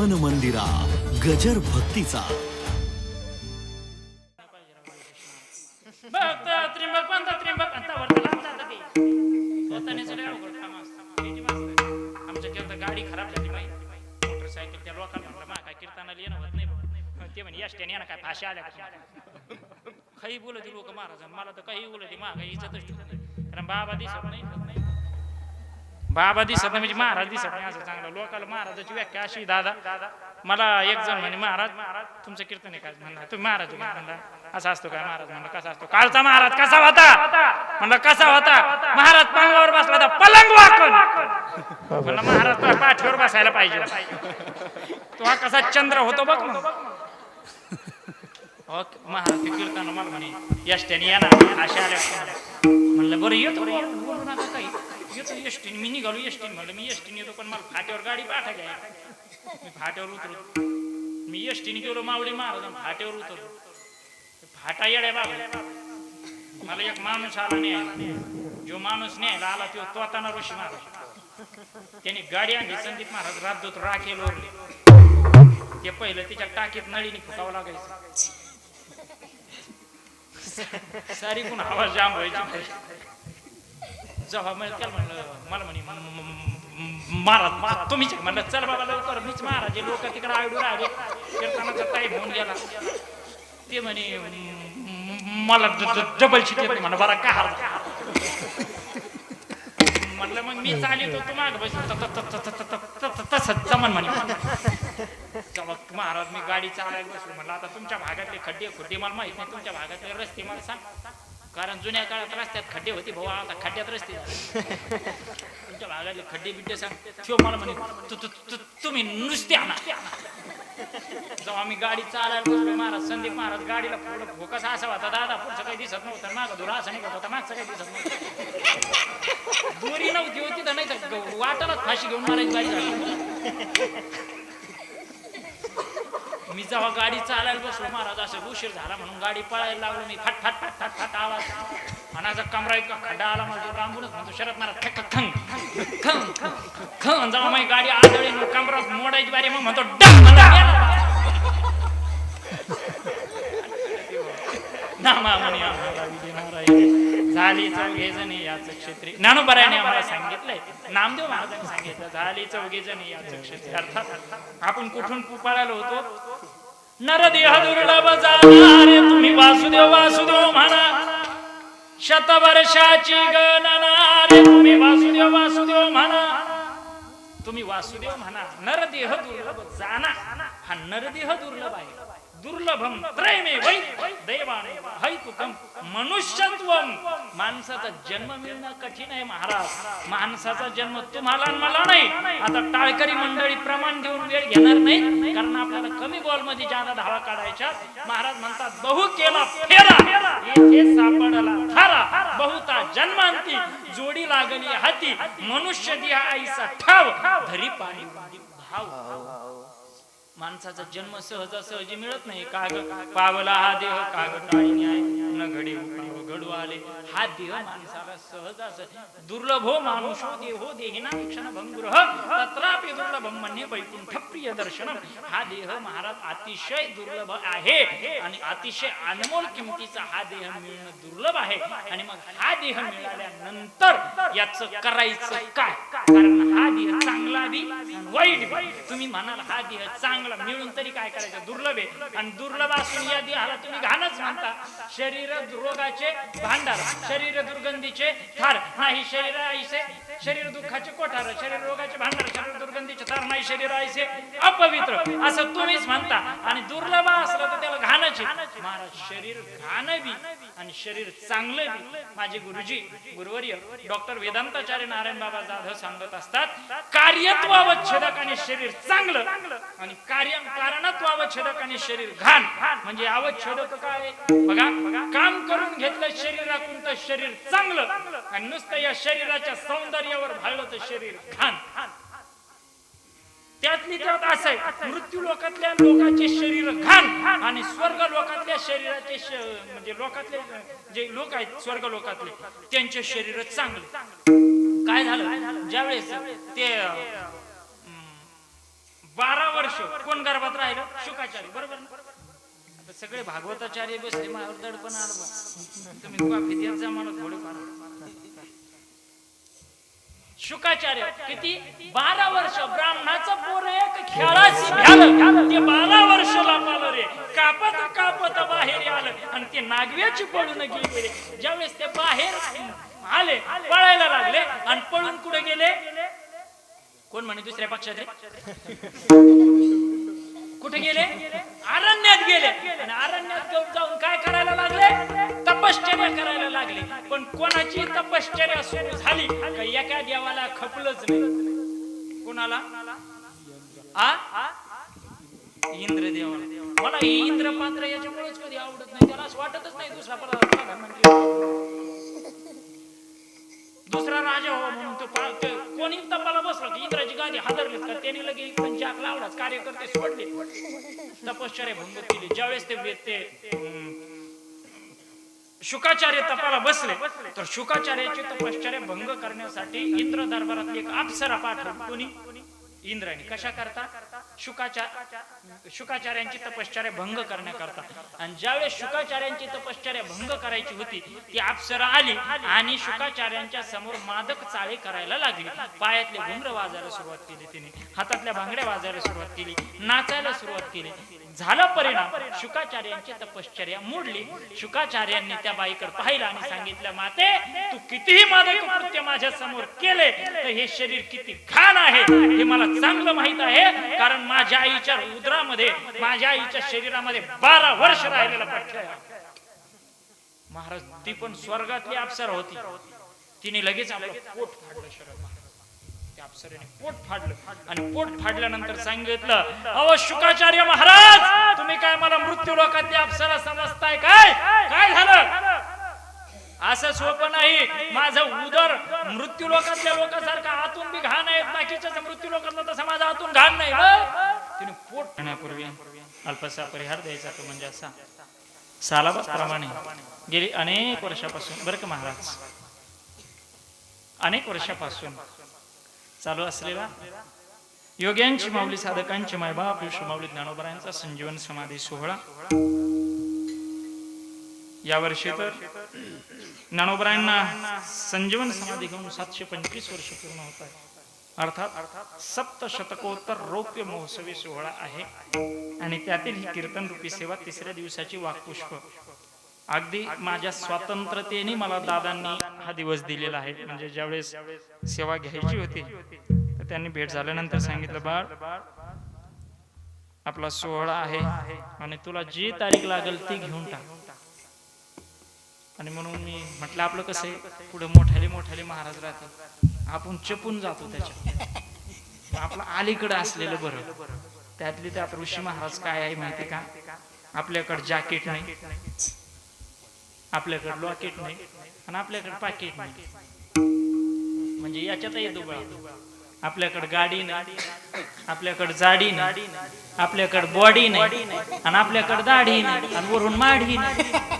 मन मंदिरा गजर भक्तीचा. भक्त त्रिंबक पंत त्रिंबक आता वरती लांब ते स्वतःने सगळे अवघड काम असतं किती मस्त आमच्या केलं गाडी खराब झाली माहिती मोटरसायकल त्या लोकांना म्हटलं मा काय कीर्तनाला येणं होत नाही बुवा. ते म्हणे येणं काय भाषा आल्या का काही बोलती लोक महाराज मला तर काही बोलती मा काही इज्जतच ठेवत नाही. कारण बाबा दिसत नाही. बाबा दिसत नाही म्हणजे महाराज दिसत नाही असं चांगलं. लोकांना महाराजाची व्याख्या अशी दादा मला एक जण म्हणे महाराज महाराज तुमचं कीर्तन आहे काय म्हणला तुम्ही महाराज म्हणला असा असतो काय महाराज म्हणलं कसा असतो? कालचा महाराज कसा होता? म्हणलं कसा होता? महाराज पांगावर बसला होता पलंग वाकून. म्हणलं महाराज तुला पाठीवर बसायला पाहिजे तो हा कसा चंद्र होतो बघ ओके, हो, महाराज कीर्तन मला म्हणे यष्ट्याने येणार अशा आल्या म्हणलं बरं येतो येतो, बोलू नका काही. येतो एसटीने मी निघालो एसटीने म्हणलं मी एसटीने येतो पण मला फाट्यावर गाडी पाठा घ्या मी फाट्यावर उतरलो. मी एसटीने गेलो मावळी महाराज फाट्यावर उतरलो. फाटा येड्या बाबा. मला एक माणूस आला नाही जो माणूस न्यायला आला तो तोताना ऋषी महाराज. त्याने गाडी आणली संदीप महाराज राबदोत राखेल ओरले. ते पहिलं तिच्या टाकीत नळीने फुकावं लागायचं. सारी कोण आवाज जाम व्हायची जेव्हा मला त्याला म्हणलं मला म्हणे "म- मारा महाराज महाराज तुम्हीच म्हणलं चल बाबा लवकर मीच महाराज लोक तिकडे आयडू राहिले. कीर्तनाचा टाईम होऊन गेला. ते म्हणे मला डबल शिट येते म्हणा बरा का हार म्हणलं मग मी चालित तो माग बस. तसंच जमन म्हणे. महाराज मी गाडी चालायला बसलो म्हणलं आता तुमच्या भागातले खड्डे खुड्डे मला माहीत नाही तुमच्या भागातले रस्ते मला सांग. कारण जुन्या काळात रस्त्यात खड्डे होते भाऊ आता खड्ड्यात रस्ते. तुमच्या भागातले खड्डे बिड्डे सांग ठेव मला म्हणे तु- तु- तु- तुम्ही नुसते आणा. जेव्हा मी गाडी चालायला बसलो महाराज संदीप महाराज गाडीला पुढं फोकस असा होता दादा पुढचं काही दिसत नव्हतं मागं धुरा असं निघत होता मागचं काही दिसत नव्हतं. दोरी नव्हती होती तर नाही तर वाटालाच फाशी घेऊन मारायची गाडी झाली. मी जेव्हा गाडी चालायला बसलो महाराज असं उशीर झाला म्हणून गाडी पळायला लागलो मी फट फट फट फट फट आवाज मनाचा कमरा इतका खड्डा आला माझा रांबूनच म्हणतो शरद महाराज थक खंग खंग खंग जेव्हा माझी गाडी आदळी कमरा मोडायची बारी मग म्हणतो डंग म्हणला गेला. म्हणे आम्हाला झाली चौघे जणी याच क्षेत्री. ज्ञानोबरायाने आम्हाला सांगितलंय. नामदेव महाराजांनी सांगितलं झाली चौघे जणी याच क्षेत्री. अर्थात आपण कुठून पळालो होतो? नरदेह दुर्लभ जाणारे तुम्ही वासुदेव वासुदेव म्हणा. शतवर्षाची गणना रे तुम्ही वासुदेव वासुदेव म्हणा. तुम्ही वासुदेव म्हणा. नरदेह दुर्लभ जाना हा नरदेह दुर्लभ आहे. दुर्लभम त्रयमे वै दैवाने हैतुकम मनुष्यत्वम माणसाचा जन्म मिळणं कठीण आहे महाराज. माणसाचा जन्म तुम्हाला आणि मला नाही. आता टाळकरी मंडळी प्रमाण घेऊन वेळ घेणार नाही कारण आपल्याला कमी बॉलमध्ये ज्यादा धावा काढायच्या महाराज म्हणतात बहु केला फेरा. येथे सापडला थारा. बहुता जन्मांती. जोडी लागली हाती. मनुष्य दिहा आईचा ठाव. धरी पाणी भाव. माणसाचा जन्म सहजासहजी मिळत नाही. काग पावला हा देह काग टाळी न घडे हो, घडू आले. हा देह माणसाला सहजास दुर्लभ हो मानुषो हो, देहो हो, देहिना क्षण भंगुर तत्रापि दुर्लभम म्हणणे वैकुंठ प्रिय दर्शनम. हा देह महाराज अतिशय दुर्लभ आहे. आणि अतिशय अनमोल किमतीचा हा देह मिळणं दुर्लभ आहे. आणि मग हा देह मिळाल्यानंतर याच करायचं काय? कारण हा देह चांगला बी वाईट तुम्ही म्हणाल हा देह चांगला मिळून तरी काय करायचं? दुर्लभ आहे. आणि दुर्लभ असून या देहाला तुम्ही घाणच म्हणता. शरीर रोगाचे भांडार शरीर दुर्गंधीचे थार. नाही शरीर आईसे शरीर दुःखाचे कोठार शरीर रोगाचे भांडार शरीर दुर्गंधीचे थार. नाही शरीर आईसे अपवित्र. असं तुम्हीच म्हणता. आणि दुर्लभ असलं तर त्याला घाणच महाराज शरीर घाण बी आणि शरीर चांगलं बी. माझे गुरुजी गुरुवर्य डॉक्टर वेदांताचार्य नारायण बाबा जाधव सांगत असतात कार्यत्वावच्छेदक आणि शरीर चांगलं. आणि कार्य कारणात्वावच्छेदक आणि शरीर घाण. म्हणजे अवच्छेदक काय? बघा काम करून घेतलं शरीरातून तर शरीर चांगलं. आणि नुसतं या शरीराच्या सौंदर्यावर भाळलं तर शरीर घाण. त्यातली त्यात असं आहे मृत्यू लोकातल्या लोकांचे शरीर घाण आणि स्वर्ग लोकातल्या शरीराचे म्हणजे लोकातले जे लोक आहेत स्वर्ग लोकातले त्यांचे शरीर चांगले. काय झालं? ज्यावेळेस ते बारा वर्ष कोण गर्भात राहिलं? शुकाचार्य. बरोबर ना? सगळे भागवताचार्य बसले माझ्यावर दडपण आलं तुम्ही कॉफी देत जा मला थोडेफार. शुकाचार्य किती? बारा वर्ष. ब्राह्मणाचं पोर एक खेळाशी भ्यालं. ते बारा वर्ष लापालं रे. कापत कापत बाहेर आलं. आणि ते नागव्याची पळून गेले. ज्यावेळेस ते बाहेर आले पळायला लागले आणि पळून कुठे गेले? कोण म्हणे दुसऱ्या पक्षात कुठे गेले? अरण्यात गेले. आणि अरण्यात जाऊन- काय करायला लागले? तपश्चर्या करायला लागले. पण कोणाची तपश्चर्या सुरू झाली का एका देवाला खपलंच नाही. कोणाला? आ? इंद्र देवाला मला इंद्र पात्र याच्यामुळेच कधी आवडत नाही. त्याला असं वाटतच नाही दुसरा पदार्थ. दुसरा राजा हो म्हणून तो कोणी तपाला बसला की इंद्राची गादी हादरलीत का? त्याने लगे पण जाक लावलाच कार्यकर्ते सोडले. तपश्चर्या भंग केली. ज्यावेळेस ते वे- ते शुकाचार्य तपाला बसले तर शुकाचार्याची तपश्चर्या भंग करण्यासाठी इंद्र दरबारातली एक अप्सरा पाठवली कोणी? इंद्राने कशा करता? शुकाचार शुकाचार्यांची तपश्चर्या भंग करण्याकरता. आणि ज्यावेळेस शुकाचार्यांची तपश्चर्या भंग करायची होती ती अप्सरा आली आणि शुकाचार्यांच्या समोर मादक चाळे करायला लागली. पायातले घुंगर वाजायला सुरुवात केली तिने हातातल्या भांगड्या वाजायला सुरुवात केली नाचायला सुरुवात केली. झाला परिणाम. शुकाचार्यांची तपश्चर्या मोडली. शुकाचार्यांनी त्या बाईकडे पाहिलं आणि सांगितलं माते तू कितीही मादक कृत्य माझ्यासमोर केले तर हे शरीर किती घाण आहे हे मला चांगलं माहीत आहे. कारण माझ्या आईच्या उदरामध्ये माझ्या आईच्या शरीरामध्ये बारा वर्ष राहिलेला पठ्ठ्या महाराज ती पण स्वर्गातली अप्सरा होती. तिने लगेच आपलं पोट फाडलं शरद त्या अप्सरेने पोट फाडलं. आणि पोट फाडल्यानंतर सांगितलं अहो शुकाचार्य महाराज तुम्ही काय मला मृत्यू लोकातली अप्सरा समजताय काय? काय झालं? असं सोपं नाही. माझं उदर मृत्यू लोकांच्या लोकांसारखं आतून बी घाण आहे. बाकीच्या मृत्यू लोकांना तसं माझं आतून घाण नाही. तिने पोट खाण्यापूर्वी अल्पसा परिहार द्यायचा तो म्हणजे असा. सालाबाप्रमाणे गेली अनेक वर्षापासून. बरं का महाराज? अनेक वर्षापासून चालू असलेला योग्यांची माऊली साधकांची मायबाप विश्व माऊली ज्ञानोबरायांचा संजीवन समाधी सोहळा. या वर्षी तर ज्ञानोबरायांना संजीवन समाधी घेऊन सातशे पंचवीस वर्ष पूर्ण होत आहे. अर्थात सप्त शतकोत्तर रौप्य महोत्सवी सोहळा आहे. आणि त्यातील ही कीर्तन रूपी सेवा तिसऱ्या दिवसाची वाकपुष्प. अगदी माझ्या स्वातंत्र्यतेने मला दादांनी हा दिवस दिलेला आहे. म्हणजे ज्यावेळेस सेवा घ्यायची होती तर त्यांनी भेट झाल्यानंतर सांगितलं बाळ आपला सोहळा आहे आणि तुला जी तारीख लागेल ती घेऊन टाक. आणि म्हणून मी म्हटलं आपलं कसं आहे? पुढे मोठाले मोठाले महाराज राहते आपण चपून जातो त्याच्यात आपलं अलीकडं असलेलं बरं. त्यातली त्यात ऋषी महाराज काय आहे माहिती का? आपल्याकडे जॅकेट नाही. आपल्याकडे लॉकेट नाही. आणि आपल्याकडे पाकिट नाही. म्हणजे याच्यातही दुबळा. आपल्याकडे गाडी नाही. आपल्याकडे जाडी नाही. आपल्याकडे बॉडी नाही. आणि आपल्याकडे दाढी नाही. आणि वरून माढी नाही.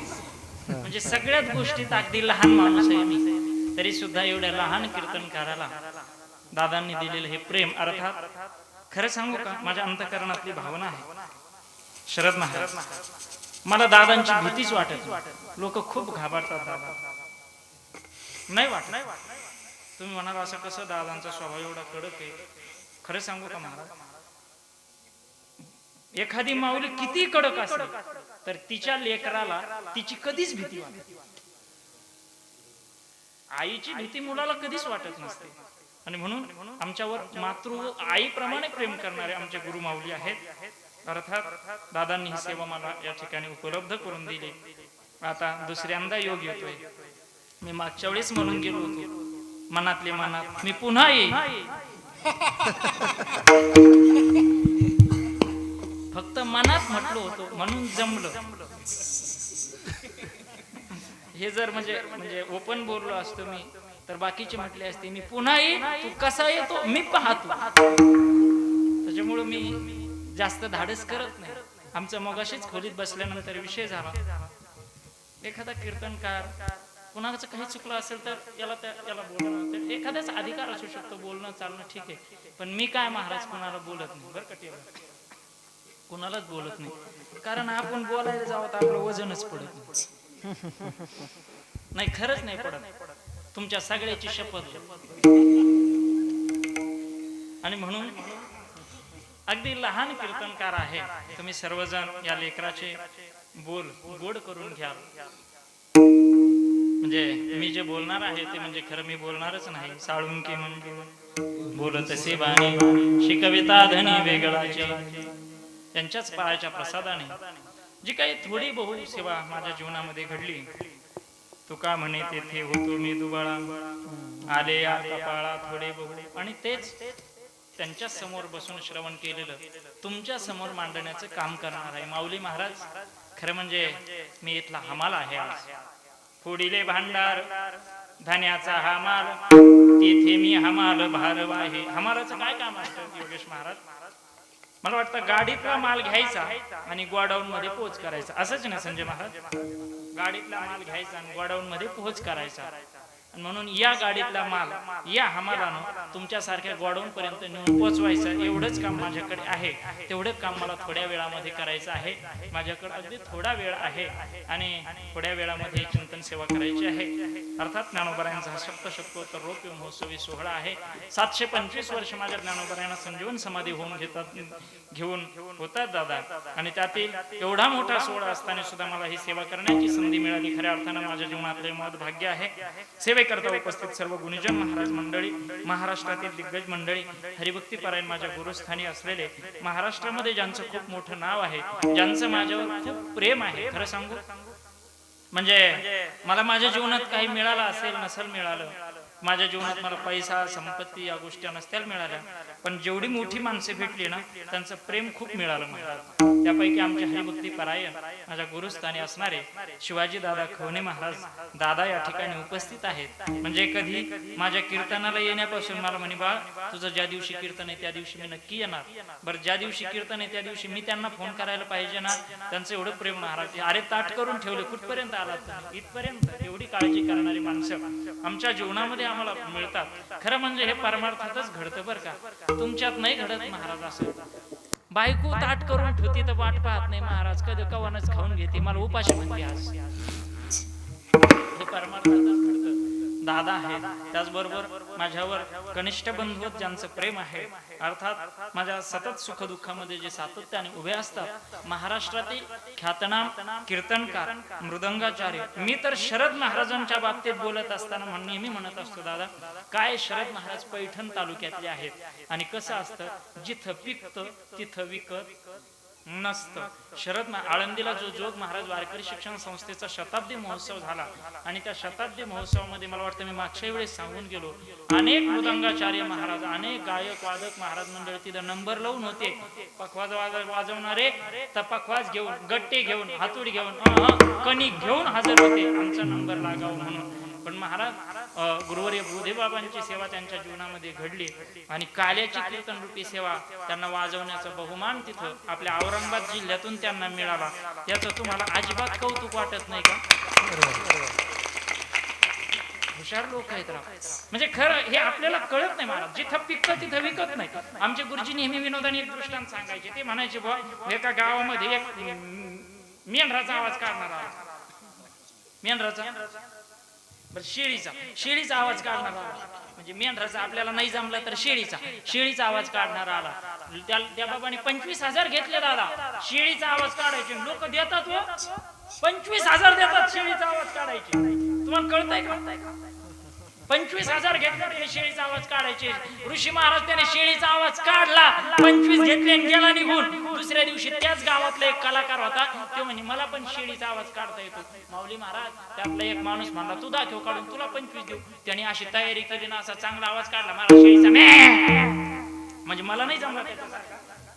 म्हणजे सगळ्याच गोष्टीत अगदी लहान माणूस आहे मी. तरी सुद्धा एवढ्या लहान कीर्तनकाराला दादांनी दिलेलं हे प्रेम अर्थात खरं सांगू का माझ्या अंतकरणातली भावना आहे. शरद महाराज मला दादांची भीतीच वाटत लोक खूप घाबरतात दादा. नाही वाटत. नाही तुम्ही म्हणाल असं कसं दादांचा स्वभाव एवढा कडक आहे? खरं सांगू का महाराज? एखादी माऊली किती कडक असली तर तिच्या लेकराला तिची कधीच भीती वाटत आईची भीती मुलाला कधीच वाटत नसते. आणि म्हणून आमच्यावर मातृ आईप्रमाणे प्रेम करणारे आमचे गुरु माऊली आहेत. अर्थात दादांनी ही सेवा मला या ठिकाणी उपलब्ध करून दिली. आता दुसऱ्यांदा योग येतोय. मी मागच्या वेळेस म्हणून गेलो होतो. मनातले मनात मी पुन्हा येईन. फक्त मनात म्हटलो होतो म्हणून जमलं. हे जर म्हणजे म्हणजे ओपन बोललो असतो मी तर बाकीचे म्हटले असते मी पुन्हा येईन तू कसा येतो मी पाहतो. त्याच्यामुळं मी जास्त धाडस करत नाही. आमचं मगाशीच खोलीत बसल्यानंतर विषय झाला. एखादा कीर्तनकार कुणाचं काही चुकलं असेल तर याला त्याला बोलणं तर अधिकार असू शकतो बोलणं चालणं ठीक आहे. पण मी काय महाराज कुणाला बोलत नाही. बरं का कुणालाच बोलत नाही. कारण आपण बोलायला जावं तर आपलं वजनच पडत नाही. खरंच नाही पडत. तुमच्या सगळ्याची शपथ आणि म्हणून अगदी लहान कीर्तनकार आहे. तुम्ही सर्वजण या लेकराचे बोल गोड करून घ्या म्हणजे मी जे बोलणार आहे ते म्हणजे खरं मी बोलणारच नाही. साळुंकी म्हणजे बोलत बाणी शिकविता धनी वेगळाचे. त्यांच्याच पायाच्या प्रसादाने जी काही थोडी बहु सेवा माझ्या जीवनामध्ये घडली. तुका म्हणे तेथे होतो मी दुबाळा. आले या कपाळा थोडे बहु. आणि तेच त्यांच्यासमोर बसून श्रवण केलेलं तुमच्यासमोर मांडण्याचं काम करणार आहे. माऊली महाराज खरं म्हणजे मी इथला हमाल आहे आज. फोडिले भांडार धान्याचा हमाल. तिथे मी हमाल भारव आहे हमालाचं काय काम असतं योगेश महाराज? मला वाटतं गाडीतला माल घ्यायचा आणि गोडाऊन मध्ये पोच करायचा. असंच ना संजय महाराज? गाडीतला माल घ्यायचा आणि गोडाऊन मध्ये पोहोच करायचा. म्हणून या गाडीतला माल या हमालानं तुमच्यासारख्या गोडाऊन पर्यंत नेऊन पोहोचवायचं एवढंच काम माझ्याकडे आहे. तेवढंच काम मला थोड्या वेळामध्ये करायचं आहे. माझ्याकडे अगदी थोडा वेळ आहे आणि थोड्या वेळामध्ये चिंतन सेवा करायची आहे. अर्थात ज्ञानोबरायांचा हा सप्तशतकोत्तर रोप्य महोत्सवी सोहळा आहे. सातशे पंचवीस वर्ष माझ्या ज्ञानोबरायांना संजीवन समाधी होऊन घेतात घेऊन होतात दादा. आणि त्यातील एवढा मोठा सोहळा असताना सुद्धा मला ही सेवा करण्याची संधी मिळाली. खऱ्या अर्थानं माझ्या जीवनातले मत भाग्य आहे. सेवेकरता उपस्थित सर्व गुणीजन महाराज मंडळी महाराष्ट्रातील दिग्गज मंडळी हरिभक्ती पारायण माझ्या गुरुस्थानी असलेले महाराष्ट्रामध्ये ज्यांचं खूप मोठं नाव आहे ज्यांचं माझ्यावर खूप प्रेम आहे खरं सांगू? म्हणजे मला माझ्या जीवनात काही मिळालं असेल नसेल मिळालं माझ्या जीवनात मला पैसा संपत्ती या गोष्टी नसत्या मिळाल्या पण जेवढी मोठी माणसे भेटली ना त्यांचं प्रेम खूप मिळालं मला. त्यापैकी आमचे हरिभक्ती परायण माझ्या गुरुस्थानी असणारे शिवाजी दादा खवणे महाराज दादा या ठिकाणी उपस्थित आहेत. म्हणजे कधी माझ्या कीर्तनाला येण्यापासून मला म्हणे बाळ तुझं ज्या दिवशी कीर्तन आहे त्या दिवशी मी नक्की येणार. बरं ज्या दिवशी कीर्तन आहे त्या दिवशी मी त्यांना फोन करायला पाहिजे ना त्यांचं एवढं प्रेम महाराज अरे ताट करून ठेवले कुठपर्यंत आलात? इथपर्यंत. एवढी काळजी करणारी माणसं. आमच्या जीवनामध्ये आम्हाला मिळतात खरं म्हणजे हे परमार्थातच घडतं बरं का तुमच्यात नाही घडत महाराज असं. बायको ताट करून ठेवती तर वाट पाहत नाही महाराज. कधी कवानच खाऊन घेते. मला उपाशी म्हणते आज. हे परमार्थ दादा आहेत त्याचबरोबर माझ्यावर कनिष्ठ बंधू ज्यांचं प्रेम आहे अर्थात माझ्या सतत सुखदुःखामध्ये जे सातत्याने उभे असतात महाराष्ट्रातील ख्यातनाम कीर्तनकार मृदंगाचार्य मी तर शरद महाराजांच्या बाबतीत बोलत असताना नेहमी म्हणत असतो दादा काय शरद महाराज पैठण तालुक्यातले आहेत? आणि कसं असतं? जिथं पिकतं तिथं विकत नसतं. शरद आळंदीला जो जोग महाराज वारकरी शिक्षण संस्थेचा शताब्दी महोत्सव झाला आणि त्या शताब्दी महोत्सवामध्ये मला वाटतं मी मागच्या वेळेस सांगून गेलो अनेक मृदंगाचार्य महाराज अनेक गायक वादक महाराज मंडळ तिथं नंबर लावून होते. पखवाज वाजवणारे तर पखवाज घेऊन गट्टे घेऊन हातोडी घेऊन कणी घेऊन हजर होते. आमचा नंबर लागावं म्हणून. पण महाराज अं, गुरुवर्य बाबांची सेवा त्यांच्या जीवनामध्ये घडली आणि काल्याची कीर्तन रूपी सेवा त्यांना वाजवण्याचा बहुमान तिथं आपल्या औरंगाबाद जिल्ह्यातून त्यांना मिळाला. याच तुम्हाला अजिबात कौतुक वाटत नाही का? हुशार लोक आहेत राव. म्हणजे खरं हे आपल्याला कळत नाही महाराज. जिथं पिकतं तिथं विकत नाही आमचे गुरुजी नेहमी विनोदाने एक दृष्टांत सांगायचे. ते म्हणायचे बुवा एका गावामध्ये एक मेंढराचा आवाज काढणारा मेंढराचा? बरं शेळीचा. शेळीचा आवाज काढणार आला. म्हणजे मेंढराचा आपल्याला नाही जमला तर शेळीचा. शेळीचा आवाज काढणार आला. त्या त्या बाबाने पंचवीस हजार घेतले दादा. शेळीचा आवाज काढायचे. लोक देतात व पंचवीस हजार देतात शेळीचा आवाज काढायचे. तुम्हाला कळतंय कळतंय पंचवीस हजार घेतल्यावर हे शेळीचा आवाज काढायचे. ऋषी महाराज त्याने शेळीचा आवाज काढला. पंचवीस घेतले आणि गेला निघून. दुसऱ्या दिवशी त्याच गावातला एक कलाकार होता. तो म्हणे मला पण शेळीचा आवाज काढता येतो. माऊली महाराज त्यातला एक माणूस म्हणला तू दाखव काढून तुला पंचवीस देऊ. त्याने अशी तयारी केली ना असा चांगला आवाज काढला मला शेळीचा म्हणजे मला नाही जमला त्याने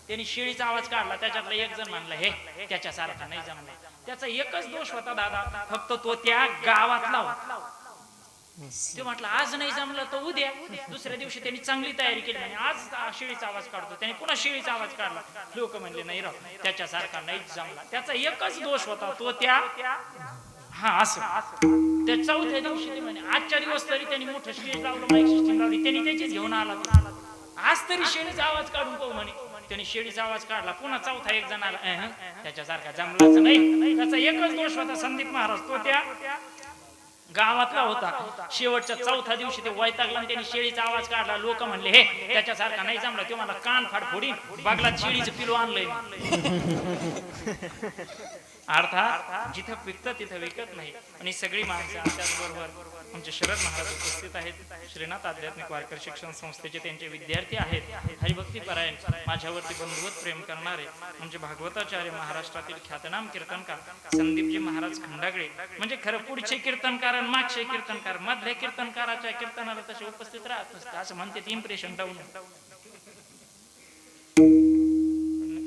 त्यांनी शेळीचा आवाज काढला. त्याच्यातला एक जण म्हणला हे त्याच्यासारखा नाही जमला. त्याचा एकच दोष होता दादा. फक्त तो त्या गावातला होता. ते म्हटलं आज नाही जमलं तर उद्या. दुसऱ्या दिवशी त्यांनी चांगली तयारी केली आणि आज शेळीचा आवाज काढतो. त्याने पुन्हा शेळीचा आवाज काढला. लोक म्हणले नाही राव त्याच्यासारखा नाही जमला. त्याचा एकच दोष होता तो त्या हा असं. त्या चौथ्या दिवशी म्हणे आजच्या दिवस तरी त्यांनी मोठं स्टेज लावलं माईक सिस्टीम लावली त्यांनी त्याचीच घेऊन आला. आज तरी शेळीचा आवाज काढून पाहू म्हणे. त्याने शेळीचा आवाज काढला पुन्हा चौथा एक जण आला त्याच्यासारखा जमलाच नाही. त्याचा एकच दोष होता संदीप महाराज तो त्या गावातला होता. शेवटच्या चौथ्या दिवशी ते वैतागला आणि त्यांनी शेळीचा आवाज काढला. लोक म्हणले हे त्याच्यासारखा नाही जमला. तो मला कान फाड फोडीन. बागलात शेळीचं पिलो आणलंय. अर्थात जिथं पिकतं तिथं विकत नाही. आणि सगळी माणसं त्याच बरोबर आमचे शरद महाराज उपस्थित आहेत. श्रीनाथ आध्यात्मिक वारकर शिक्षण संस्थेचे त्यांचे विद्यार्थी आहेत. हरिभक्ती परायण माझ्यावरती बंधुवत प्रेम करणारे आमचे भागवताचार्य महाराष्ट्रातील ख्यातनाम कीर्तनकार संदीपजी महाराज खंडागळे म्हणजे खरं पुढचे कीर्तनकार मागचे कीर्तनकार मधल्या कीर्तनकाराच्या कीर्तनाला तसे उपस्थित राहत नसतं असं म्हणते इम्प्रेशन डाऊन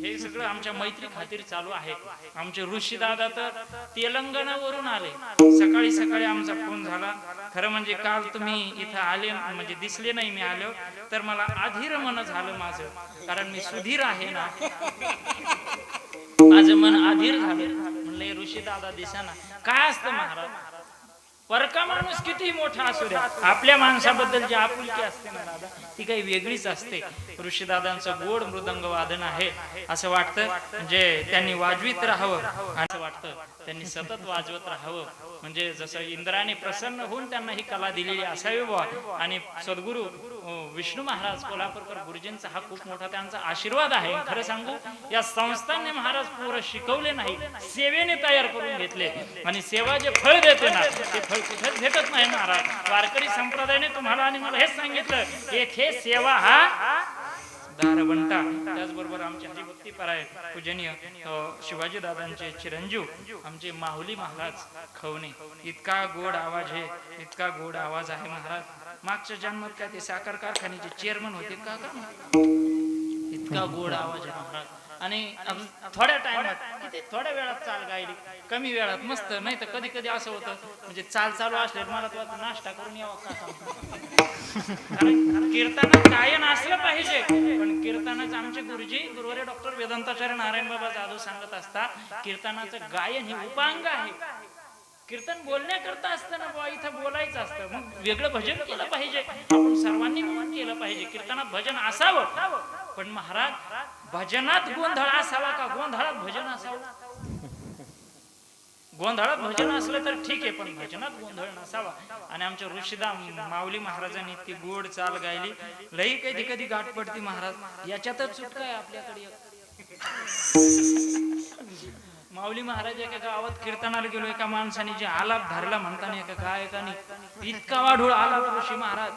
हे सगळं आमच्या मैत्री खातीर चालू आहे. आमचे ऋषी दादा तर तेलंगणावरून आले. सकाळी सकाळी आमचा फोन झाला. खरं म्हणजे काल तुम्ही इथं आले म्हणजे दिसले नाही मी आलो तर मला अधीर मन झालं माझं. कारण मी सुधीर आहे ना. माझं मन अधीर झालं. म्हणलं ऋषीदादा ऋषी दादा काय असतं महाराज? परका माणूस किती मोठा असू द्या आपल्या माणसाबद्दल जी आपुलकी असते ना दादा ती काही वेगळीच असते. ऋषीदादांचं गोड मृदंग वादन आहे असं वाटतं. म्हणजे त्यांनी वाजवीत राहावं असं वाटतं त्यांनी सतत वाजवत राहावं. म्हणजे जसं इंद्राने प्रसन्न होऊन त्यांना ही कला दिलेली असावी बुवा. आणि सद्गुरू विष्णू महाराज कोल्हापूरकर गुरुजींचा हा खूप मोठा त्यांचा आशीर्वाद आहे. खरं सांगू या संस्थांनी महाराज पोरं शिकवले नाही सेवेने तयार करून घेतले. आणि सेवा जे फळ देते ना ते फळ कुठेच भेटत नाही महाराज. वारकरी संप्रदायाने तुम्हाला आणि मला हेच सांगितलं येथे सेवा हा दारबंटा त्याचबरोबर आमचे हरिभक्ती पराय पूजनीय शिवाजी दादांचे चिरंजीव आमचे माहुली महाराज खवणे. इतका गोड आवाज आहे इतका गोड आवाज आहे महाराज. मागच्या जन्मात काय ते साखर कारखान्याचे चेअरमन होते का का? इतका गोड आवाज आहे महाराज. आणि थोड्या टायमात किती? थोड्या वेळात चाल गायली. कमी वेळात मस्त. नाही तर कधी कधी असं होतं म्हणजे चाल चालू असले मला तो आता नाश्ता करून यावा का? कीर्तनात गायन असलं पाहिजे. पण कीर्तनाच आमचे गुरुजी गुरुवारी डॉक्टर वेदांताचार्य नारायण बाबा जाधव सांगत असतात कीर्तनाचं गायन हे उपांग आहे. कीर्तन बोलण्याकरता असतं ना बुवा इथं बोलायचं असतं. मग वेगळं भजन केलं पाहिजे. आपण सर्वांनी मिळून केलं पाहिजे. कीर्तनात भजन असावं. पण महाराज भजनात गोंधळ असावा का? गोंधळात भजन असावं? गोंधळात भजन असलं तर ठीक आहे पण भजनात गोंधळ नसावा. आणि आमच्या ऋषीदा माऊली महाराजांनी ती गोड चाल गायली. लई कधी कधी गाठ पडती महाराज. याच्यातच सुटका आहे आपल्याकडे. माऊली महाराज एका गावात कीर्तनाला गेलो. एका माणसाने जे आलाप धरला म्हणताना एका गायकाने इतका वाढूळ आलाप ऋषी महाराज.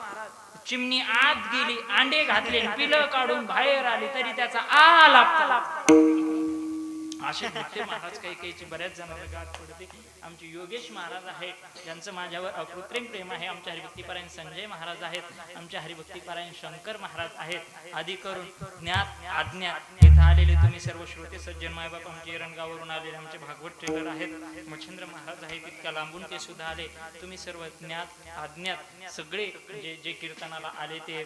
चिमणी आत गेली अंडे घातले पिलं काढून बाहेर आली तरी त्याचा आलाप असे महाराज काही काहीची बऱ्याच जणांना गाठ पडते. आमचे योगेश महाराज आहेत. ज्यांचं माझ्यावर अकृत्रिम प्रेम आहे. आमच्या हरिभक्तीपरायण संजय महाराज आहेत. आमच्या हरिभक्तीपरायण शंकर महाराज आहेत. आदी करून ज्ञात अज्ञात इथं आलेले तुम्ही सर्व श्रोते सज्जन मायबाप आमचे एरणगावरून आलेले आमचे भागवत ट्रेलर आहेत. मच्छिंद्र महाराज आहेत. इतक्या लांबून ते सुद्धा आले. तुम्ही सर्व ज्ञात अज्ञात सगळे जे जे कीर्तनाला आले ते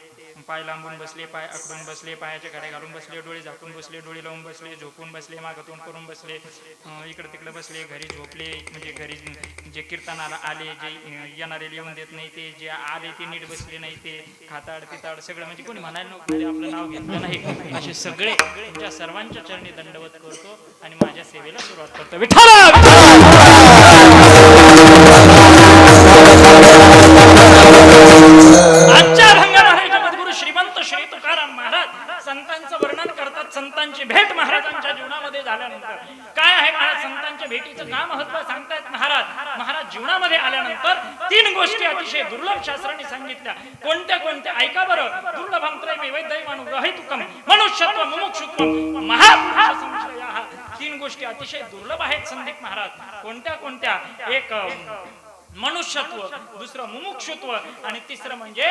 पाय लांबून बसले पाय अकडून बसले पायाच्या गाड्या घालून बसले डोळे झाकून बसले डोळे लावून बसले झोपून बसले मागं तोंड करून बसले इकडे तिकडे बसले घरी झोपले म्हणजे जे घरी जे कीर्तनाला आले जे येणारे लिहून देत नाही ते जे आले ते नीट बसले नाही ते खाताड पिताड सगळं म्हणजे कोणी म्हणायला नको म्हणजे आपलं नाव घेतलं नाही. असे सगळे तुमच्या सर्वांच्या चरणी दंडवत करतो आणि माझ्या सेवेला सुरुवात करतो. विठ्ठल! आजच्या अभंगामध्ये श्रीमंत श्री तुकाराम महाराज. संतांचं वर्णन करतात संतांची भेट महाराजांच्या जीवनामध्ये झाल्यानंतर. काय आहे महाराज संतांच्या भेटीचं का महत्त्व सांगतायत महाराज? महाराज जीवनामध्ये आल्यानंतर तीन गोष्टी अतिशय दुर्लभ शास्त्राने सांगितल्या. कोणत्या कोणत्या? ऐका बरं. दुर्लभम त्रयमे ग्रहितुकम मनुष्यत्व मुमुक्षुत्व महापुरुष संशयः. तीन गोष्टी अतिशय दुर्लभ आहेत संदीप महाराज. कोणत्या कोणत्या? एक मनुष्यत्व दुसरं मुमुक्षुत्व आणि तिसरं म्हणजे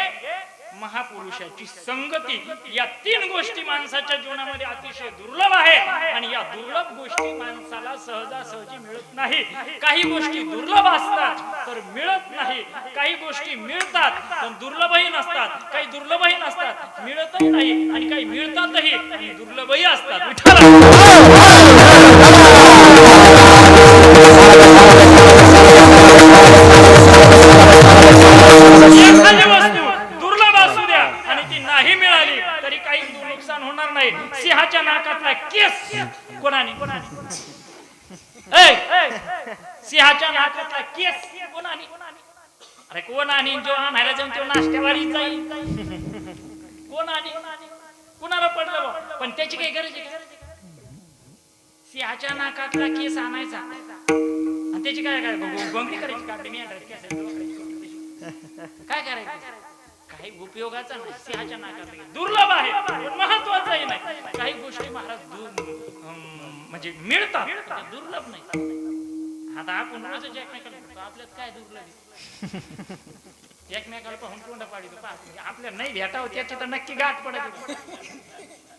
महापुरुषाची संगती या तीन गोष्टी माणसाच्या जीवनामध्ये अतिशय दुर्लभ आहे आणि या दुर्लभ गोष्टी माणसाला सहजासहजी मिळत नाही. काही गोष्टी दुर्लभ असतात तर मिळत नाही. काही गोष्टी मिळतात पण दुर्लभही नसतात. काही दुर्लभही नसतात मिळतही नाही आणि काही मिळतातही आणि दुर्लभही असतात. विठ्ठल! त्याच्या नाकातला केस आणायचा. आणि त्याची काय काय बंगडी करायची का? मी काय करायचं? काही उपयोगाचा नाही. सिंहाच्या नाकातला दुर्लभ आहे. पण महत्वाचाही नाही. काही गोष्टी महाराज म्हणजे मिळतात. दुर्लभ नाही. आता आपण रोजच एकमेकाला आपल्यात काय दुर्लभ आहे? एकमेकाला पाहून तोंड पाडितो आपल्या नाही भेटावं त्याची तर नक्की गाठ पडत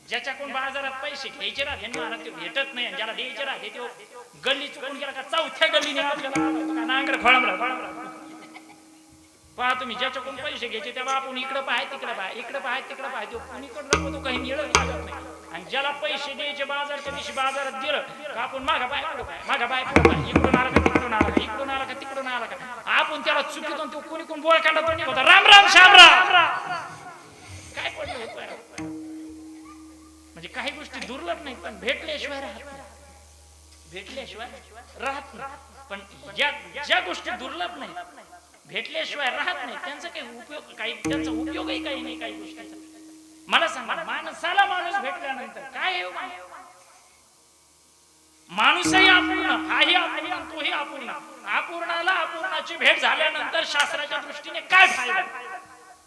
ज्याच्याकडून बाजारात पैसे घ्यायचे राहते ना महाराज ते भेटत नाही. ज्याला द्यायचे राहते तो गल्ली चुकून गेला का चौथ्या गल्लीने आपल्याला नांगर फळमला फळमला पहा तुम्ही ज्याच्याकडून पैसे घ्यायचे तेव्हा आपण इकडे पाहाय तिकडे पाहाय इकडे पाहाय तिकडे पाहाय तो कुणीकडे तो काही मिळत लागत नाही. आणि ज्याला पैसे द्यायचे बाजारच्या दिवशी बाजारात गेलं का आपण मागा पाय पुढं पाय मागा पाय पुढं पाय. इकडून आला का तिकडून आला का इकडून आला का तिकडून आला का. आपण त्याला चुकीतून तो कुणी कोण बोळ काढत नाही होता. राम राम श्याम राम. काय पडलं होतं? म्हणजे काही गोष्टी दुर्लभ नाही पण भेटल्याशिवाय राहत भेटल्याशिवाय राहत नाही. पण ज्या ज्या गोष्टी दुर्लभ नाही भेटल्याशिवाय राहत नाही त्यांचा काही उपयोग काही त्यांचा उपयोगही काही नाही काही गोष्टीचा. मला सांगा माणसाला माणूस भेटल्यानंतर काय हो माणूसही अपूर्ण हाही अपूर्ण तोही अपूर्ण. अपूर्णाला अपूर्णाची भेट झाल्यानंतर शास्त्राच्या दृष्टीने काय फायदा?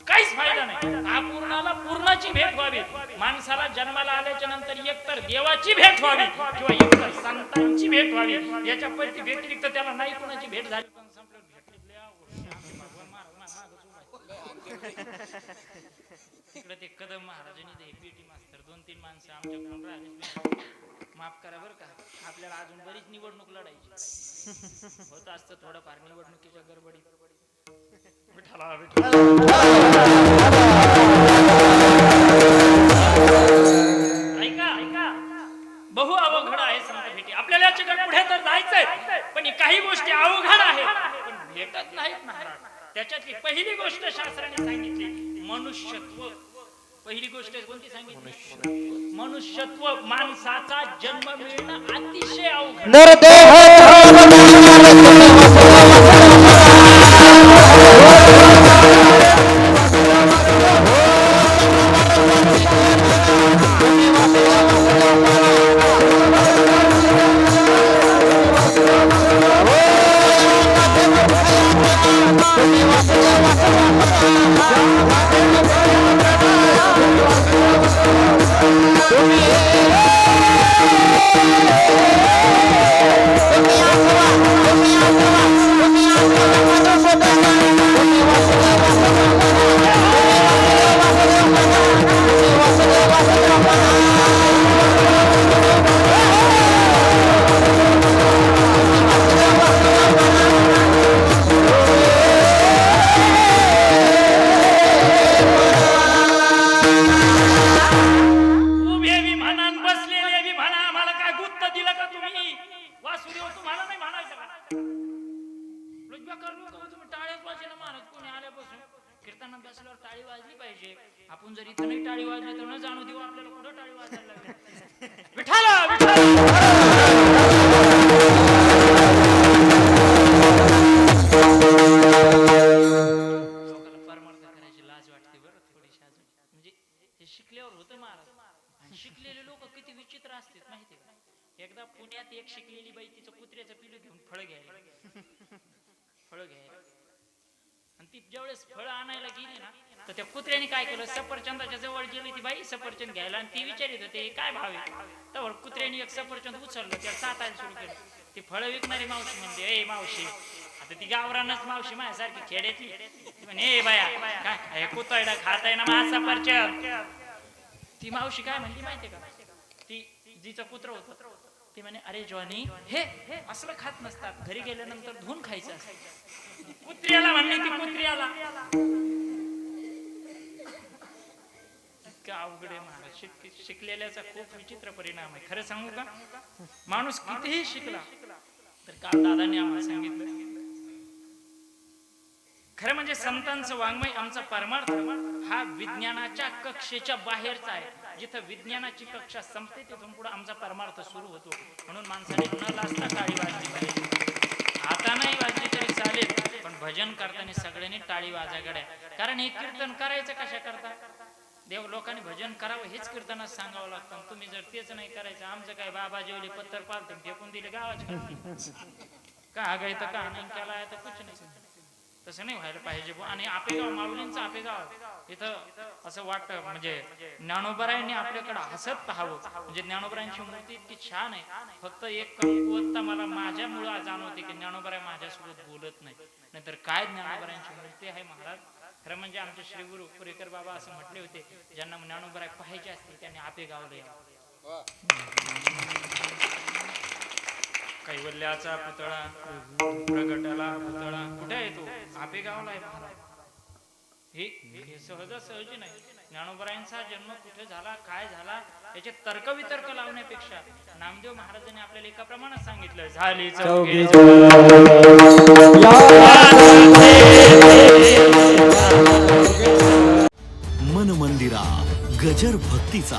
काहीच फायदा नाही. अपूर्णाला पूर्णाची भेट व्हावी. माणसाला जन्माला आल्याच्यानंतर एकतर देवाची भेट व्हावी किंवा एकतर संतांची भेट व्हावी. याच्या परी व्यतिरिक्त त्याला नाही कोणाची भेट झाली. पण संपलं. भेटली अवघड. तिकडे ते कदम महाराजांनी ते पीटी मास्तर दोन तीन माणसं आमच्याकडून राहिले. माफ करा बरं का. आपल्याला अजून बरीच निवडणूक लढायची. होत असतं थोडंफार निवडणुकीच्या गडबडीत. विठाला विठाला ऐका ऐका. बहु अवघड आहे संत भेटी. आपल्याला याच्याकडे पुढे तर जायचंय. पण काही गोष्टी अवघड आहेत. पण भेटत नाहीत महाराज. त्याच्यातली पहिली गोष्ट शास्त्राने सांगितली मनुष्यत्व. पहिली गोष्ट कोणती सांगितली? मनुष्यत्व माणसाचा जन्म मिळणं अतिशय अवघड किती विचित्र असतात माहिती का? एकदा पुण्यात एक शिकलेली बाई तिचं कुत्र्याचं पिलू घेऊन फळ घ्यायला. फळ घ्यायला. आणि ती ज्यावेळेस फळ आणायला गेली ना तर त्या कुत्र्याने काय केलं? सफरचंदाच्या जवळ गेली ती बाई सफरचंद घ्यायला. आणि ती विचारित होते काय भाव आहे? तर कुत्र्याने एक सफरचंद उचललं त्याला चाटायला सुरू केलं. ती फळं विकणारी मावशी म्हणते ए मावशी आता ती गावरानच मावशी माझ्यासारखी खेड्यातली. म्हणे ए बाया काय? हे कुतळडा खाताय ना माझा सफरचंद. ती मावशी काय म्हणली माहितीये का? जिचा कुत्र होत. ती म्हणे अरे जॉनी हे हे असलं खात नसतात. घरी गेल्यानंतर धुवून खायचं असतं. कुत्र्याला म्हणली ती कुत्र्याला. अवघड आहे महाराज. शिक शिकलेल्याचा खूप विचित्र परिणाम आहे. खरं सांगू का? माणूस कितीही शिकला तर काल दादाने आम्हाला सांगितलं? खरं म्हणजे संतांचं वाङ्मय आमचा परमार्थ हा विज्ञानाच्या कक्षेच्या बाहेरचा आहे. जिथं विज्ञानाची कक्षा संपते तिथून पुढे आमचा परमार्थ सुरू होतो. म्हणून माणसाने न लाजता टाळी वाजली पाहिजे. आता नाही वाजली तरी चालेल पण भजन करताना सगळ्यांनी टाळी वाजागड्या कारण हे कीर्तन करायचं कशा करता? देव लोकांनी भजन करावं हेच कीर्तनात सांगावं लागतं. तुम्ही जर तेच नाही करायचं आमचं काय बाबा जेवले पत्तर पालते फेकून दिले गावाच्या का आगायचं का नाही? केला तर कुछ नाही. तसं नाही व्हायला पाहिजे आणि आपेगाव माऊलींचं आपेगाव. इथं असं वाटतं म्हणजे ज्ञानोबरायांनी आपल्याकडे हसत पाहावं. म्हणजे ज्ञानोबरायांची मूर्ती इतकी छान आहे. फक्त एक कमकुवत्ता मला माझ्यामुळं जाणवते की ज्ञानोबराय माझ्यासोबत बोलत नाही नाहीतर काय ज्ञानोबरायांची मूर्ती आहे महाराज? खरं म्हणजे आमचे श्री गुरु पुरेकर बाबा असं म्हटले होते ज्यांना ज्ञानोबराय पाहायचे असते त्यांनी आपेगावला यावं. कैवल्याचा पुतळा प्रगटाला पुतळा. कुठे आहे तो? आहे महाराज हे सहज सहजी नाही. ज्ञानोबरायांचा जन्म कुठे झाला काय झाला याचे तर्कवितर्क लावण्यापेक्षा नामदेव महाराजांनी आपल्याला एका प्रमाणात सांगितलं झाली चौघे. मन मंदिरा गजर भक्तीचा.